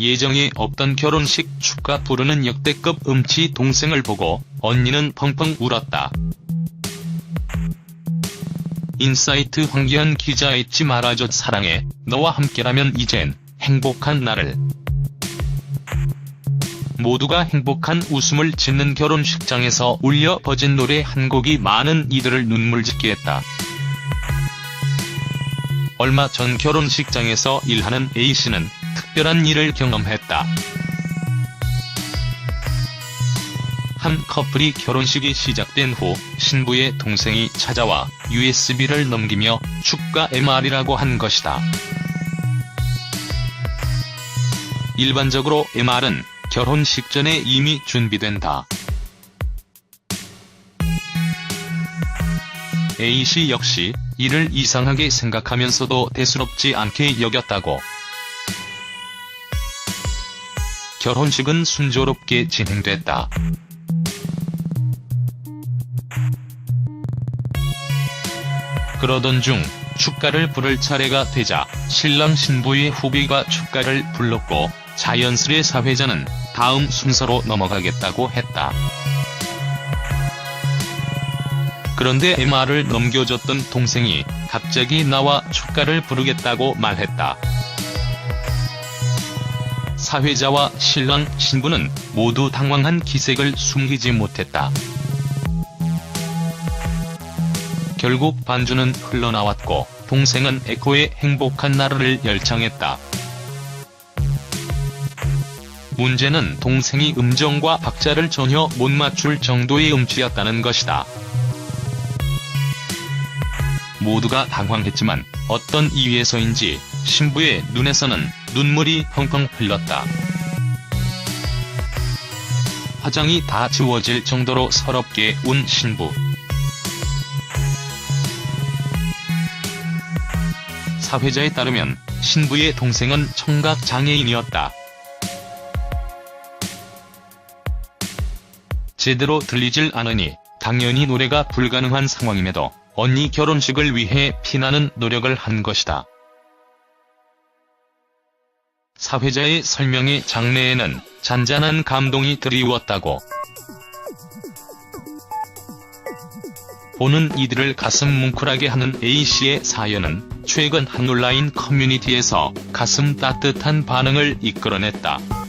예정에 없던 결혼식 축가 부르는 역대급 음치 동생을 보고 언니는 펑펑 울었다. 인사이트 황기현 기자 잊지 말아줘 사랑해 너와 함께라면 이젠 행복한 나를 모두가 행복한 웃음을 짓는 결혼식장에서 울려 퍼진 노래 한 곡이 많은 이들을 눈물 짓게 했다. 얼마 전 결혼식장에서 일하는 A씨는 특별한 일을 경험했다. 한 커플이 결혼식이 시작된 후 신부의 동생이 찾아와 USB를 넘기며 축가 MR이라고 한 것이다. 일반적으로 MR은 결혼식 전에 이미 준비된다. A씨 역시 이를 이상하게 생각하면서도 대수롭지 않게 여겼다고. 결혼식은 순조롭게 진행됐다. 그러던 중 축가를 부를 차례가 되자 신랑 신부의 후비가 축가를 불렀고 자연스레 사회자는 다음 순서로 넘어가겠다고 했다. 그런데 MR을 넘겨줬던 동생이 갑자기 나와 축가를 부르겠다고 말했다. 사회자와 신랑 신부는 모두 당황한 기색을 숨기지 못했다. 결국 반주는 흘러나왔고 동생은 에코의 행복한 나라를 열창했다. 문제는 동생이 음정과 박자를 전혀 못 맞출 정도의 음치였다는 것이다. 모두가 당황했지만 어떤 이유에서인지 신부의 눈에서는 눈물이 펑펑 흘렀다. 화장이 다 지워질 정도로 서럽게 운 신부. 사회자에 따르면 신부의 동생은 청각 장애인이었다. 제대로 들리질 않으니 당연히 노래가 불가능한 상황임에도 언니 결혼식을 위해 피나는 노력을 한 것이다. 사회자의 설명에 장래에는 잔잔한 감동이 드리웠다고. 보는 이들을 가슴 뭉클하게 하는 A씨의 사연은 최근 한 온라인 커뮤니티에서 가슴 따뜻한 반응을 이끌어냈다.